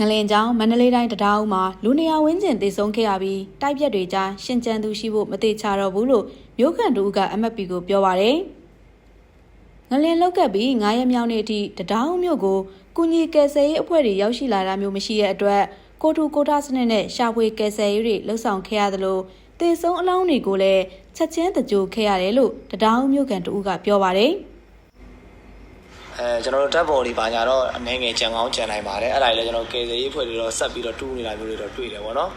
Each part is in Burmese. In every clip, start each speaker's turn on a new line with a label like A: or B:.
A: ငလင်ကျောင်းမန္တလေးတိုင်းတံတားဦးမှာလူနေရာဝင်းကျင်တည်ဆုံခဲ့ရပြီးတိုက်ပြက်တွေကြားရှင်ကျန်းသူရှိဖို့မတိချတော့ဘူးလို့မြို့ခံတို့ကအမတ်ပီကိုပြောပါရယ်ငလင်လောက်ကပ်ပြီး9ရက်မြောက်နေ့အထိတံတားဦးမြို့ကိုကုညီကယ်ဆယ်ရေးအဖွဲ့တွေရောက်ရှိလာတာမျိုးမရှိတဲ့အတွက်ကိုတူကိုတာစနစ်နဲ့ရှာဖွေကယ်ဆယ်ရေးတွေလှုပ်ဆောင်ခဲ့ရသလိုတည်ဆုံအလောင်းတွေကိုလည်းချက်ချင်းတကြိုခဲ့ရတယ်လို့တံတားဦးမြို့ခံတို့ကပြောပါရယ်
B: အဲကျွန်တော်တို့ဓာတ်ပုံတွေပါညာတော့အနေငယ်ကြံကောင်းကြံနိုင်ပါတယ်အဲ့ဒါကြီးလည်းကျွန်တော်ကေစီရေးဖွဲ့တွေတော့ဆက်ပြီးတော့တူးနေတာမျိုးတွေတော့တွေ့တယ်ပေါ့နော်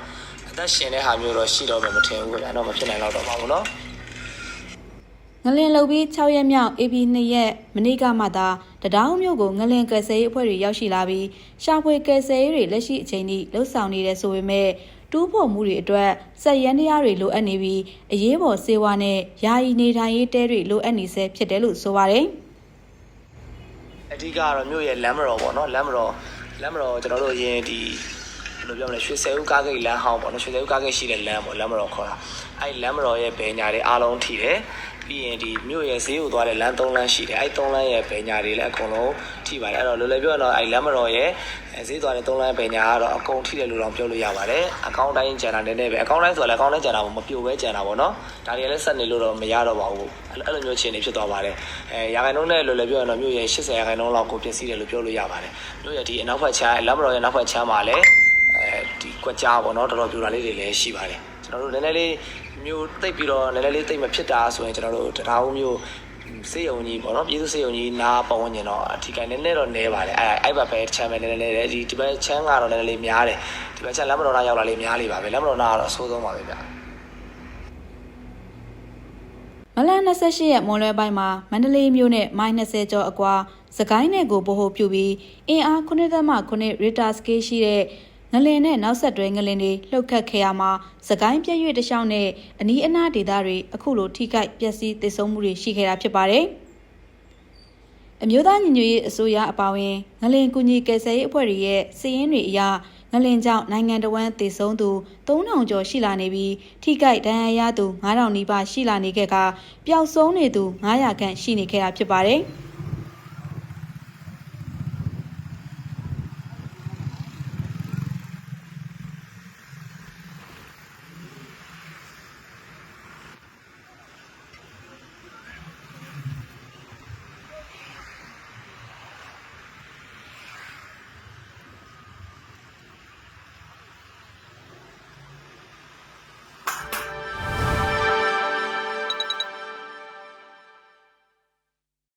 B: အသက်ရှင်တဲ့ဟာမျိုးတော့ရှိတော့မှမထင်ဘူးခင်ဗျာတော့မဖြစ်နိုင်တော့တော့ပါဘူးနော်
A: ငလင်လှုပ်ပြီး6ရက်မြောက် AP 2ရက်မနေ့ကမှသာတံတောင်းမြို့ကိုငလင်ကယ်ဆယ်ရေးအဖွဲ့တွေရောက်ရှိလာပြီးရှာဖွေကယ်ဆယ်ရေးတွေလက်ရှိအချိန်ထိလှုပ်ဆောင်နေတယ်ဆိုပေမဲ့တူးဖို့မှုတွေအတွက်စက်ရန်တရားတွေလိုအပ်နေပြီးအရေးပေါ်စေဝါနဲ့ယာယီနေထိုင်ရေးတဲတွေလိုအပ်နေဆဲဖြစ်တယ်လို့ဆိုပါတယ်
B: အဓိကကတော့မြို့ရဲ့လမ်းမတော်ပေါ့နော်လမ်းမတော်လမ်းမတော်ကျွန်တော်တို့အရင်ဒီ ဘယ်လိုပြောမလဲရွှေဆဲဦးကားဂိတ်လမ်းဟောင်းပေါ့နော်ရွှေဆဲဦးကားဂိတ်ရှိတဲ့လမ်းပေါ့လမ်းမတော်ခေါ်တာအဲ့ဒီလမ်းမတော်ရဲ့ဘယ်ညာတွေအားလုံးထိတယ်ပြီးရင်ဒီမြို့ရဲ့ဈေးကိုသွားတဲ့လမ်း၃လမ်းရှိတယ်အဲ့၃လမ်းရဲ့ဘယ်ညာတွေလည်းအကုန်လုံးထိပါတယ်အဲ့တော့လွယ်လွယ်ပြောရတော့အဲ့လမ်းမတော်ရဲ့အဲဈေးသွားတဲ့၃လမ်းဘယ်ညာကတော့အကုန်ထိတယ်လို့တော့ပြောလို့ရပါတယ်အကောင့်တိုင်းကျန်တာနည်းနည်းပဲအကောင့်တိုင်းဆိုတော့လည်းအကောင့်တိုင်းကျန်တာမပြိုပဲကျန်တာပေါ့နော်ဒါတွေလည်းဆက်နေလို့တော့မရတော့ပါဘူးအဲ့အဲ့လိုမျိုးခြေနေဖြစ်သွားပါတယ်အဲရာခိုင်နှုန်းနဲ့လွယ်လွယ်ပြောရတော့မြို့ရဲ့80ရာခိုင်နှုန်းလောက်ကိုပြည့်စည်တယ်လို့ပြောလို့ရပါတယ်မြို့ရဲ့ဒီအနောက်ဘက်ခြမ်းလမ်းမတော်ရဲ့နောက်ဘက်ခြမ်းမှာလည်းအဲဒီ ကွက်ကြားပေါ့နော်တော်တော်ပြိုတာလေးတွေလည်းရှိပါတယ်ကျွန်တော်တို့နည်းနည်းလေးမြို့တိတ်ပြီးတော့နည်းနည်းလေးတိတ်မဖြစ်တာဆိုရင်ကျွန်တော်တို့တရားဦးမြို့စေယုံကြီးပေါ့နော်ပြည်သူစေယုံကြီးနားပတ်ဝန်းကျင်တော့အထီးကနည်းနည်းတော့နဲပါတယ်အဲအဲ့ဘက်ပဲချမ်းပဲနည်းနည်းလေးဒီဒီဘက်ချမ်းကတော့နည်းနည်းလေးများတယ်ဒီဘက်ချမ်းလမ်းမတော်နာရောက်လာလေးများလေးပါပဲလမ်းမတော်နာကတော့အဆိုးဆုံးပါပဲဗျာ
A: မလ28ရက်မွန်လွဲပိုင်းမှာမန္တလေးမြို့နဲ့မိုင်20ကျော်အကွာစကိုင်းနယ်ကိုဗဟိုပြုပြီးအင်အား9.9ရီတာစကေးရှိတဲ့ ငလင်နဲ့နောက်ဆက်တွဲငလင်တွေလှုပ်ခတ်ခဲ့ရမှာစကိုင်းပြည့်ရွေ့တစ်လျှောက်နဲ့အနီးအနားဒေသတွေအခုလိုထိခိုက်ပျက်စီးသေဆုံးမှုတွေရှိခဲ့တာဖြစ်ပါတယ်။အမျိုးသားညီညွတ်ရေးအစိုးရအပါအဝင်ငလင်ကူညီကယ်ဆယ်ရေးအဖွဲ့တွေရဲ့စီးရင်တွေအရငလင်ကြောင့်နိုင်ငံတော်ဝန်သေဆုံးသူ3000ကျော်ရှိလာနေပြီးထိခိုက်ဒဏ်ရာရသူ9000နီးပါးရှိလာနေခဲ့ကပျောက်ဆုံးနေသူ900ခန့်ရှိနေခဲ့တာဖြစ်ပါတယ်။